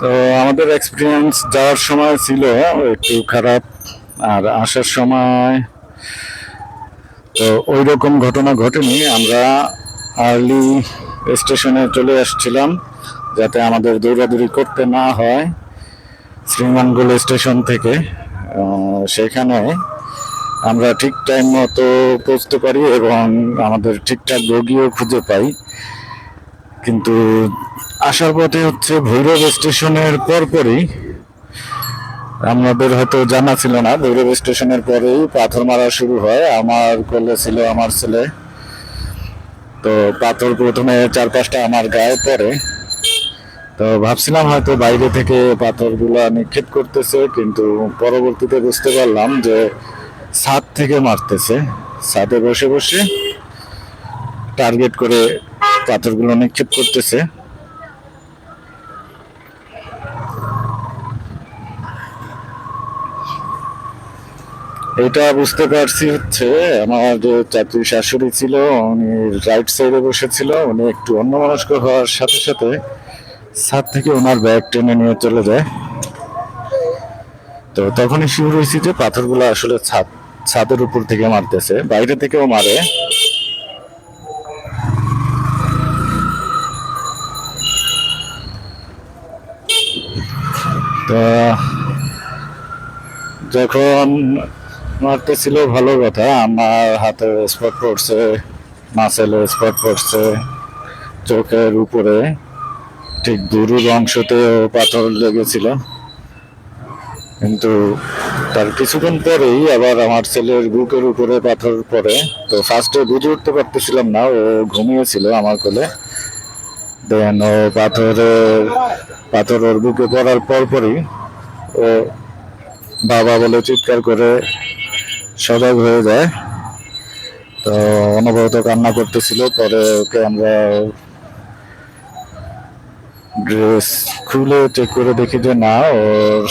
তো আমাদের এক্সপিরিয়েন্স যাওয়ার সময় ছিল একটু খারাপ, আর আসার সময় তো ওই রকম ঘটনা ঘটেনি। আমরা আর্লি স্টেশনে চলে আসছিলাম যাতে আমাদের দৌড়াদৌড়ি করতে না হয় শ্রীমঙ্গল স্টেশন থেকে। সেখানে আমরা ঠিক টাইম মতো পৌঁছতে পারি এবং আমাদের ঠিকঠাক রোগীও খুঁজে পাই। কিন্তু আসার পথে হচ্ছে ভৈরব স্টেশনের পরপরই, আমাদের হয়তো জানা ছিল না, ভৈরব স্টেশনের পরেই পাথর মারা শুরু হয়। আমার কোলে ছিল আমার ছেলে। তো পাথর প্রথমে চার পাঁচটা আমার গায়ে পড়ে। তো ভাবছিলাম হয়তো বাইরে থেকে পাথরগুলো নিক্ষেপ করতেছে, কিন্তু পরবর্তীতে বুঝতে পারলাম যে ছাদ থেকে মারতেছে। ছাদে বসে বসে টার্গেট করে পাথরগুলো নিক্ষেপ করতেছে। এটা বুঝতে পারছি হচ্ছে, আমার যে চাকরি শাশুড়ি ছিল, উনি রাইট সাইডে বসেছিল, উনি একটু অন্য অন্যমনস্ক হওয়ার সাথে সাথে ছাদ থেকে ওনার ব্যাগ টেনে নিয়ে চলে যায়। তো তখনই শুরু হয়েছি যে পাথরগুলো আসলে ছাদ, ছাদের উপর থেকে মারতেছে, বাইরে থেকেও মারে। তো যখন মারতেছিল ভালো কথা। আমার হাতে স্পট পড়ছে, মাসেলের স্পট পড়ছে, চোখের উপরে। ঠিক দুরুর অংশতেও পাথর লেগেছিল। কিন্তু তার কিছুক্ষণ পরেই আবার আমার ছেলের বুকের উপরে পাথর পড়ে। তো ফার্স্টে বুঝে উঠতে পারতেছিলাম না, ও ঘুমিয়েছিল আমার কোলে। দেন ও পাথরের পাথর ওর বুকে পড়ার পরপরই ও বাবা বলে চিৎকার করে সজাগ হয়ে যায়। তো অনবরত কান্না করতেছিল, পরে ওকে আমরা ড্রেস খুলে চেক করে দেখি যে না, ওর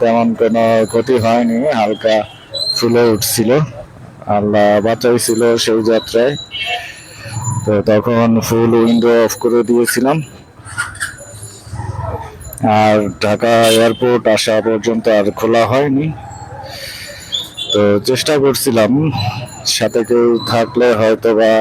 তেমন কোনো ক্ষতি হয়নি, হালকা ফুলে উঠছিল। আল্লাহ বাঁচাইছিল সেই যাত্রায়। তো তখন ফুল উইন্ডো অফ করে দিয়েছিলাম। আর ঢাকা এয়ারপোর্ট আসা পর্যন্ত আর খোলা হয়নি। তো চেষ্টা করছিলাম, সাথে কেউ থাকলে হয়তো বা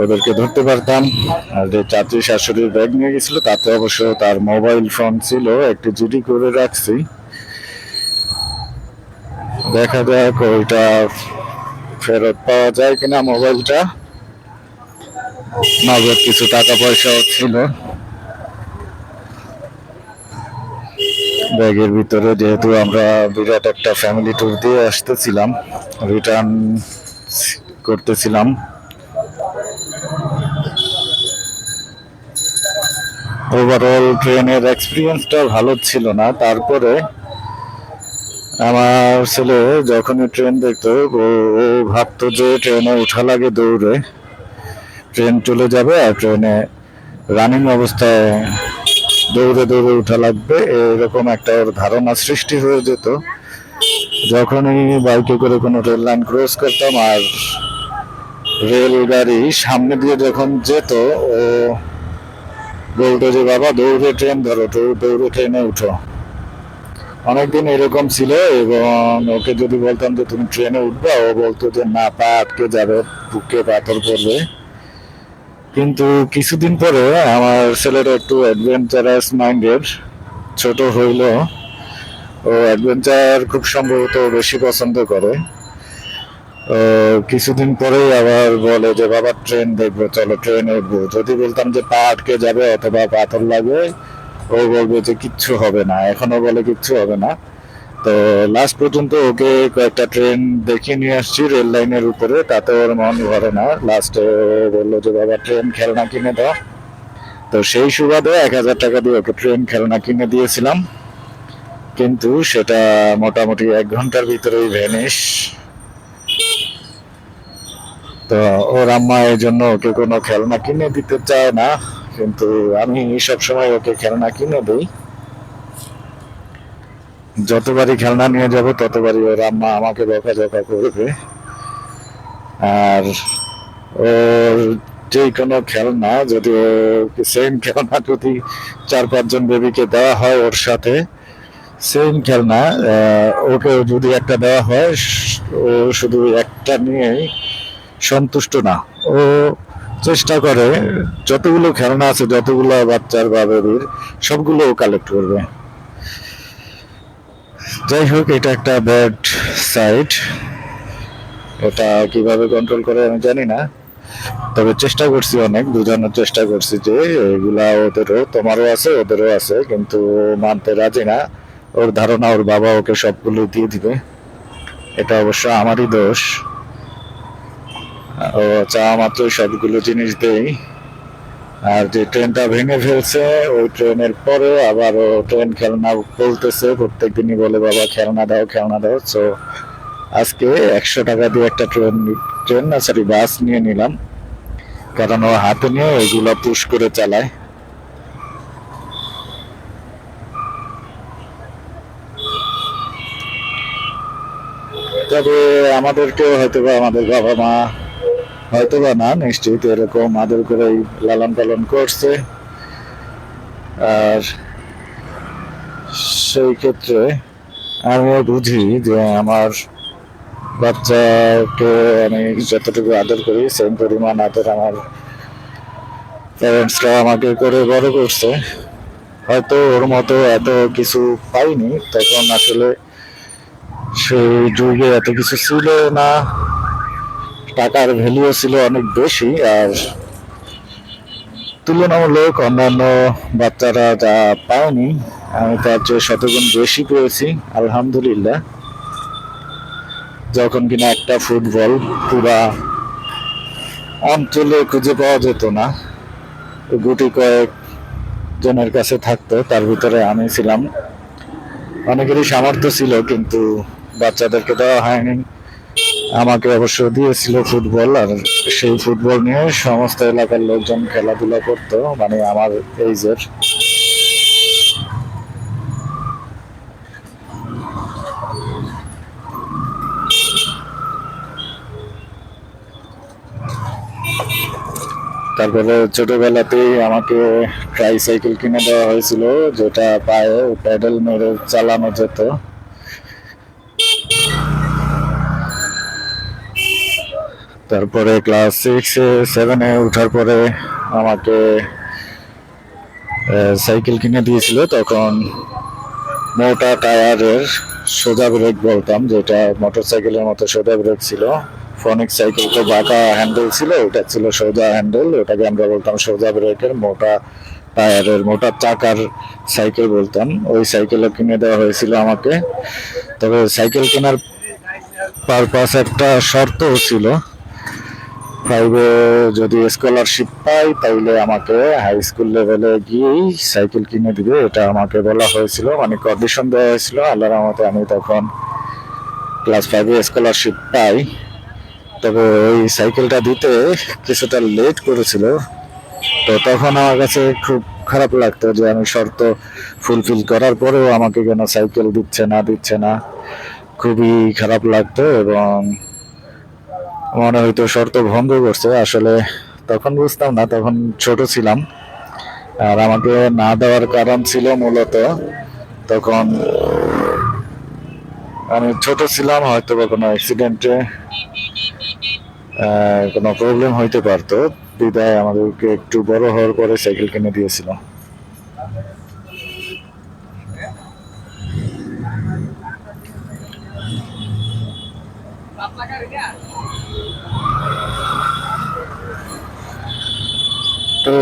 ওদেরকে ধরতে পারতাম। আর যে চাচি শাশুড়ির ব্যাগ নিয়ে গেছিল, তাতে অবশ্য তার মোবাইল ফোন ছিল, একটু জিডি করে রাখছি। দেখা যাক ওইটা ফেরত পাওয়া যায় কিনা মোবাইলটা। নগদ কিছু টাকা পয়সাও ছিল। ব্যাগের ভিতরে, যেহেতু আমরা বিরাট একটা ফ্যামিলি ট্যুর দিয়ে আসতেছিলাম রিটার্ন করতেছিলাম। ওভারঅল ট্রেনের এক্সপিরিয়েন্সটা ভালো ছিল না। তারপরে আমার ছেলে যখনই ট্রেন দেখতো, ও ভাবতো যে ট্রেনে উঠা লাগে দৌড়ে। ট্রেন চলে যাবে আর ট্রেনে রানিং অবস্থায় দৌড়ে দৌড়ে উঠা লাগবে, এরকম একটা ওর ধারণা সৃষ্টি হয়ে যেত। যখনই বাইকে করে কোনো রেল লাইন ক্রস করতাম আর রেলগাড়ি সামনে দিয়ে যখন যেত, ও বলতো যে, বাবা, দৌড়ে ট্রেন ধরো, দৌড়ে ট্রেনে উঠো। অনেকদিন এরকম ছিল এবং ওকে যদি বলতাম যে, তুমি ট্রেনে উঠবা? ও বলতো যে, না, পা আটকে যাবে, বুকে পাথর পড়বে। কিন্তু কিছুদিন পরে আমার ছেলেটা একটু অ্যাডভেঞ্চারাস মাইন্ডেড ছোট হইল। ও অ্যাডভেঞ্চার খুব সম্ভবত বেশি পছন্দ করে। কিছুদিন পরেই আবার বলে যে, বাবা ট্রেন দেখব, চলো ট্রেনে উঠবো। যদি বলতাম যে পা আটকে যাবে অথবা পাথর লাগবে? ও বলবে যে, কিচ্ছু হবে না। এখনও বলে, কিচ্ছু হবে না। তো লাস্ট পর্যন্ত ওকে কয়েকটা ট্রেন দেখিয়ে নিয়ে আসছি রেল লাইনের উপরে। তাতে ওর মন ভরে না। লাস্টে বলল যে, বাবা ট্রেন খেলনা কিনে দাও। তো সেই সুবাদে এক হাজার টাকা দিয়ে ওকে ট্রেন খেলনা কিনে দিয়েছিলাম। কিন্তু সেটা মোটামুটি এক ঘণ্টার ভিতরেই ভ্যানিশ তো ওর আম্মা এই জন্য ওকে কোনো খেলনা কিনে দিতে চায় না। কিন্তু আমি সবসময় ওকে খেলনা কিনে দিই। যতবারই খেলনা নিয়ে যাব, ততবারই ওর আম্মা আমাকে বকাঝকা করবে। আর ওর যে কোনো খেলনা, যদি ও সেম খেলনা যদি চার পাঁচজন বেবিকে দেওয়া হয় ওর সাথে সেম খেলনা ওকে যদি একটা দেওয়া হয়, ও শুধু একটা নিয়েই সন্তুষ্ট না। ও চেষ্টা করে, যতগুলো খেলনা আছে, যতগুলো বাচ্চার বা বেবির সবগুলো ও কালেক্ট করবে। যাই হোক, এটা একটা ব্যাড সাইড ওটা কীভাবে কন্ট্রোল করে আমি জানি না, তবে চেষ্টা করছি অনেক বোঝানোর চেষ্টা করছি যে এগুলা ওদেরও, তোমারও আছে, ওদেরও আছে, কিন্তু মানতে রাজি না। ওর ধারণা, ওর বাবা ওকে সবগুলো দিয়ে দিবে। এটা অবশ্য আমারই দোষ। ও চাওয়া মাত্র সবগুলো জিনিস দেই আর যে ট্রেনটা ভেঙে ফেলছে, ওই ট্রেনের পরে আবার ট্রেন খেলনা বলতেছে প্রত্যেক দিনই বলে, বাবা, খেলনা দাও খেলনা দাও। তো আজকে একশো টাকা দিয়ে একটা ট্রেন ট্রেন না সরি বাস নিয়ে নিলাম। কারণ ও হাতে নিয়ে ওইগুলো পুশ করে চালায়। তবে আমাদেরকে হয়তো বা আমাদের বাবা মা হয়তো বা না নিশ্চিত এরকম আদর করে লালন পালন করছে। আর সেই ক্ষেত্রে আমিও বুঝি যে আমার বাচ্চাকে আমি যতটুকু আদর করি সেম পরিমাণ আদর আমার প্যারেন্টসরা আমাকে করে বড় করছে। হয়তো ওর মতো এত কিছু পাইনি, তখন আসলে সেই যুগে এত কিছু ছিল না। টাকার ভ্যালুও ছিল অনেক বেশি, আর তুলনামূলক অন্যান্য বাচ্চারা যা পায়নি, আমি তার চেয়ে শতগুণ বেশি পেয়েছি, আলহামদুলিল্লাহ। যখন কিনা একটা ফুটবল পুরা অঞ্চলে খুঁজে পাওয়া যেত না গুটি কয়েক জনের কাছে থাকতো, তার ভিতরে আমি ছিলাম। অনেকেরই সামর্থ্য ছিল, কিন্তু বাচ্চাদেরকে দেওয়া হয়নি। আমাকে অবশ্য দিয়েছিল ফুটবল আর সেই ফুটবল নিয়ে সমস্ত এলাকার লোকজন খেলাধুলা করতো মানে আমার এইজের তারপরে ছোটবেলাতেই আমাকে ট্রাইসাইকেল কিনে দেওয়া হয়েছিল, যেটা পায়ে প্যাডেল মেরে চালানো যেত। তারপরে ক্লাস সিক্স সেভেনে ওঠার পরে আমাকে সাইকেল কিনে দিয়েছিল। তখন মোটা টায়ারের সোজা ব্রেক বলতাম, যেটা মোটর সাইকেলের মতো সোজা ব্রেক ছিল। ফনিক সাইকেল তো বাঁকা হ্যান্ডেল ছিল, ওটা ছিল সোজা হ্যান্ডেল ওটাকে আমরা বলতাম সোজা ব্রেকের মোটা টায়ারের, মোটা চাকার সাইকেল বলতাম। ওই সাইকেলও কিনে দেওয়া হয়েছিল আমাকে। তবে সাইকেল কেনার পারপাস একটা শর্তও ছিল। ফাইভে যদি স্কলারশিপ পাই, তাইলে আমাকে হাই স্কুল লেভেলে গিয়েই সাইকেল কিনে দিবে। এটা আমাকে বলা হয়েছিল মানে কন্ডিশন দেওয়া হয়েছিল। আল্লাহর রহমতে আমি তখন ক্লাস ফাইভে স্কলারশিপ পাই। তবে ওই সাইকেলটা দিতে কিছুটা লেট করেছিল। তো তখন আমার কাছে খুব খারাপ লাগতো যে আমি শর্ত ফুলফিল করার পরেও আমাকে কেন সাইকেল দিচ্ছে না দিচ্ছে না। খুবই খারাপ লাগতো এবং মনে হয়তো শর্ত ভঙ্গ করছে, আসলে তখন বুঝতাম না, তখন ছোট ছিলাম। আর আমাকে না দেওয়ার কারণ ছিল মূলত তখন আমি ছোট ছিলাম হয়তো বা কোনো অ্যাক্সিডেন্টে কোনো প্রবলেম হইতে পারতো। বিদায় আমাদেরকে একটু বড় হওয়ার পরে সাইকেল কিনে দিয়েছিল তো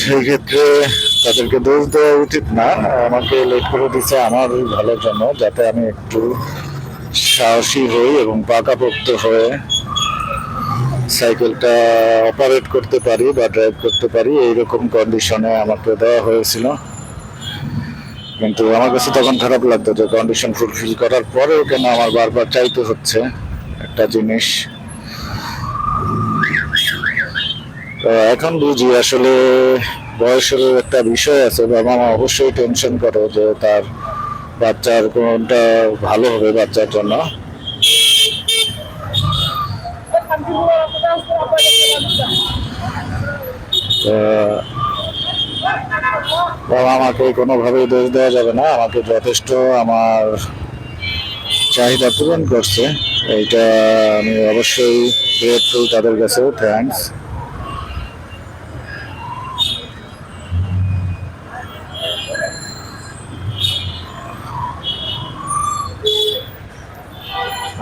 সেই ক্ষেত্রে তাদেরকে দোষ দেওয়া উচিত না। আমাকে লেট করে দিচ্ছে আমার ভালোর জন্য, যাতে আমি একটু সাহসী হই এবং পাকাপোক্ত হয়ে সাইকেলটা অপারেট করতে পারি বা ড্রাইভ করতে পারি। এইরকম কন্ডিশনে আমাকে দেওয়া হয়েছিল। কিন্তু আমার কাছে তখন খারাপ লাগতো যে কন্ডিশন ফুলফিল করার পরেও কেন আমার বারবার চাইতে হচ্ছে একটা জিনিস। এখন বুঝি আসলে বয়সের একটা বিষয় আছে বাবা মা অবশ্যই টেনশন করে যে তার বাচ্চার কোনটা ভালো হবে বাচ্চার জন্য। বাবা আমাকে কোনোভাবেই দোষ দেওয়া যাবে না, আমাকে যথেষ্ট আমার চাহিদা পূরণ করছে। এইটা আমি অবশ্যই গ্রেটফুল তাদের কাছেও থ্যাঙ্কস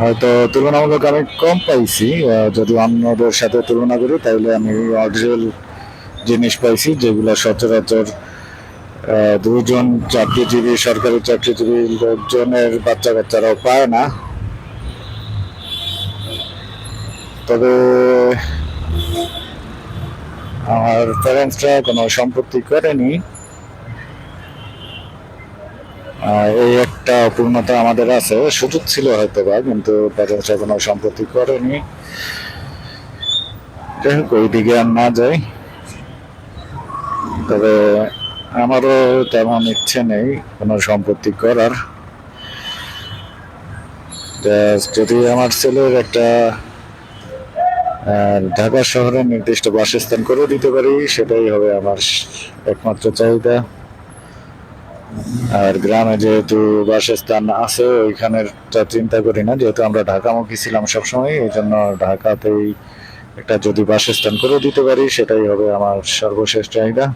হয়তো তুলনামূলক আমি কম পাইছি যদি অন্যদের সাথে তুলনা করি, তাহলে আমি অরিজিনাল জিনিস পাইছি, যেগুলো সচরাচর দুজন চাকরিজীবী, সরকারি চাকরিজীবী লোকজনের বাচ্চা কাচ্চারাও পায় না। তবে আমার প্যারেন্টসরা কোনো সম্পত্তি করেনি। এই একটা অপূর্ণতা আমাদের আছে। সুযোগ ছিল হয়তো বা, কিন্তু প্যারেন্টসরা কোনো সম্পত্তি করেনি যাই হোক ওই দিকে আর না যাই। তবে আমারও তেমন ইচ্ছে নেই কোনো সম্পত্তি করার। যদি আমার ছেলের একটা ঢাকা শহরের নির্দিষ্ট বাসস্থান করে দিতে পারি, সেটাই হবে আমার একমাত্র চাহিদা। আর গ্রামে যেহেতু বাসস্থান আছে ওইখানেরটা চিন্তা করি না। যেহেতু আমরা ঢাকামুখী ছিলাম সবসময় এই জন্য ঢাকাতেই একটা যদি বাসস্থান করে দিতে পারি, সেটাই হবে আমার সর্বশেষ চাহিদা।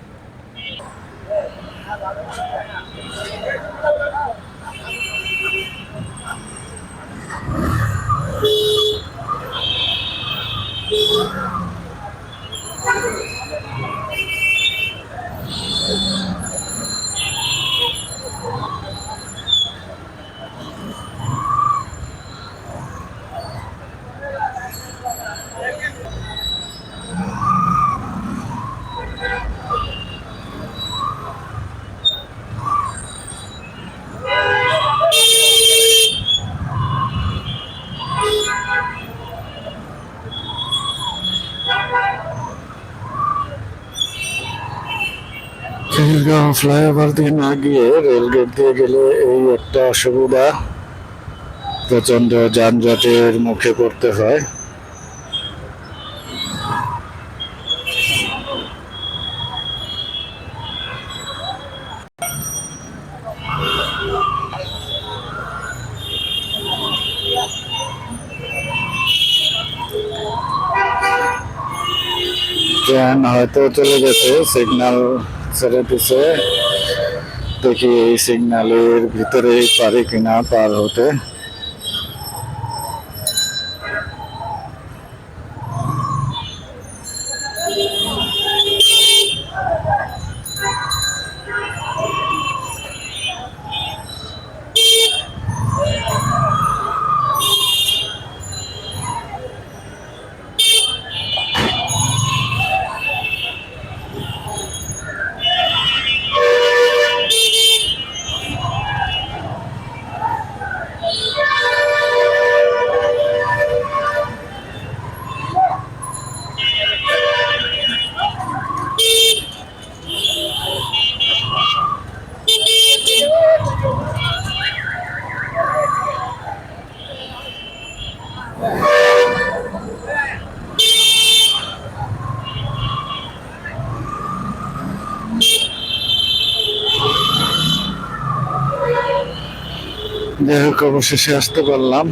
খিলগাঁও ফ্লাইওভার দিয়ে না গিয়ে রেলগেট দিয়ে গেলে এই একটা অসুবিধা। প্রচণ্ড যানজটের মুখে পড়তে হয়। ট্রেন হয়তো চলে গেছে, সিগন্যাল ছেড়ে দিছে দেখি এই সিগন্যালের ভিতরে পারি কিনা পার হতে। যাই হোক, অবশেষে আসতে পারলাম।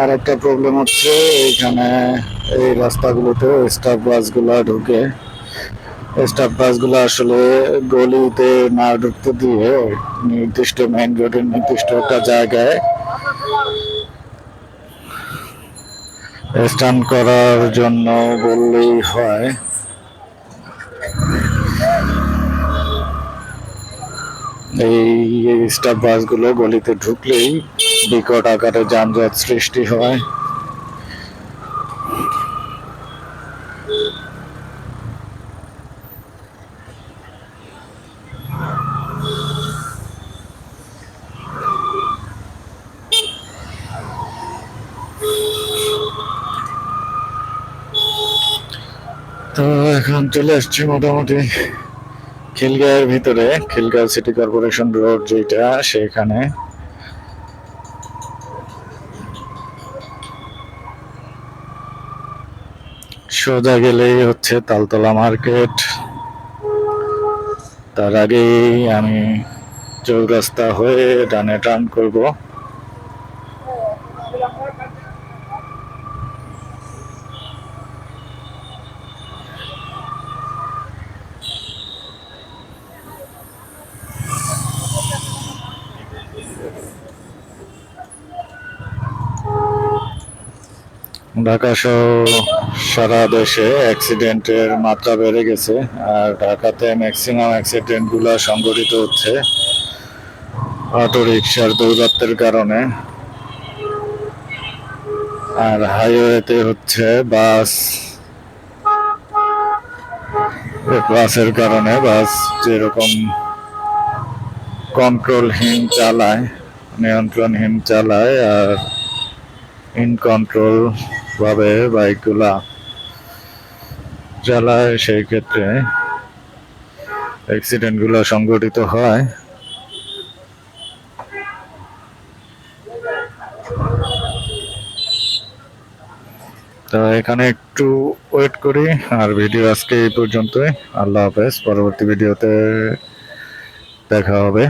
আর একটা প্রবলেম হচ্ছে, এইখানে এই রাস্তাগুলোতে স্টাফ বাসগুলো ঢুকে। স্টাফ বাসগুলো আসলে গলিতে না ঢুকতে দিয়ে নির্দিষ্ট মেইন রোডের নির্দিষ্ট একটা জায়গায় স্ট্যান্ড করার জন্য বললেই হয়। এই স্টাফ বাসগুলো গলিতে ঢুকলেই বিকট আকারে যানজট সৃষ্টি হয়। এখন চলে আসছি মোটামুটি। খিলগাঁয়ের ভিতরে, খিলগাঁও সিটি কর্পোরেশন রোড যেটা, সেখানে। সোজা গেলেই হচ্ছে তালতলা মার্কেট। তার আগেই আমি চৌরাস্তা হয়ে ডানে টার্ন করব। ঢাকা সহ সারা দেশে অ্যাক্সিডেন্টের মাত্রা বেড়ে গেছে, আর ঢাকাতে ম্যাক্সিমাম অ্যাক্সিডেন্টগুলা সংঘটিত হচ্ছে অটো রিক্সার দৌরাত্মের কারণে। আর হাইওয়েতে হচ্ছে বাস, বাসের কারণে বাস যেরকম কন্ট্রোলহীন চালায়, নিয়ন্ত্রণহীন চালায়, আর ইনকন্ট্রোল ভাবে বাইকগুলা চালায় সেই ক্ষেত্রে অ্যাক্সিডেন্টগুলো সংঘটিত হয়। তো এখানে একটু ওয়েট করি, আর ভিডিও আজকে এই পর্যন্তই। আল্লাহ হাফেজ, পরবর্তী ভিডিওতে দেখা হবে।